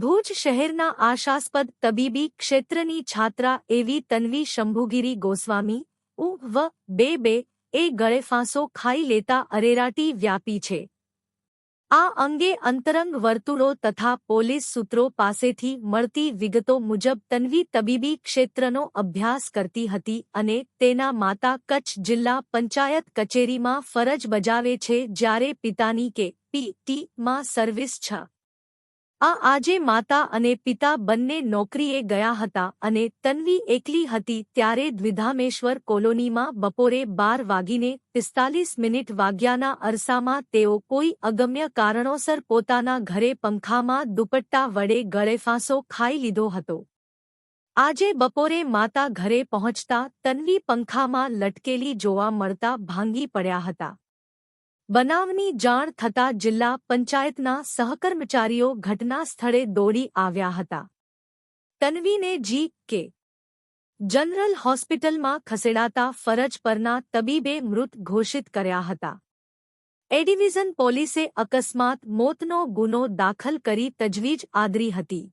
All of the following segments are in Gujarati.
ભુજ શહેરના આશાસ્પદ તબીબી ક્ષેત્રની છાત્રા એવી તન્વી શંભુગીરી ગોસ્વામી ઉ વ, બે બે, એ ગળેફાંસો ખાઈ લેતા અરેરાટી વ્યાપી છે. આ અંગે અંતરંગ વર્તુળો તથા પોલીસ સૂત્રો પાસેથી મળતી વિગતો મુજબ તન્વી તબીબી ક્ષેત્રનો અભ્યાસ કરતી હતી અને તેના માતા કચ્છ જિલ્લા પંચાયત કચેરીમાં ફરજ બજાવે છે જ્યારે પિતાની કે પી, ટી, માં સર્વિસ છ. આ આજે માતા અને પિતા બંને નોકરીએ ગયા હતા અને તન્વી એકલી હતી ત્યારે દ્વિધામેશ્વર કોલોનીમાં બપોરે બાર વાગીને પિસ્તાલીસ મિનિટ વાગ્યાના અરસામાં તેઓ કોઈ અગમ્ય કારણોસર પોતાના ઘરે પંખામાં દુપટ્ટા વડે ગળેફાંસો ખાઈ લીધો હતો. આજે બપોરે માતા ઘરે પહોંચતા તન્વી પંખામાં લટકેલી જોવા મળતા ભાંગી પડ્યા હતા. બનાવની જાણ થતાં જિલ્લા પંચાયતના સહકર્મચારીઓ ઘટના સ્થળે દોડી આવ્યા હતા. તન્વીને જી કે જનરલ હોસ્પિટલમાં ખસેડાતા ફરજ પરના તબીબે મૃત ઘોષિત કર્યા હતા. એ ડિવિઝન પોલીસે અકસ્માત મોતનો ગુનો દાખલ કરી તજવીજ આદરી હતી.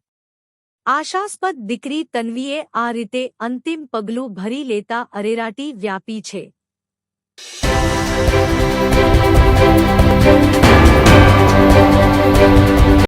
આશાસ્પદ દીકરી તન્વીએ આ રીતે અંતિમ પગલું ભરી લેતા અરેરાટી વ્યાપી છે.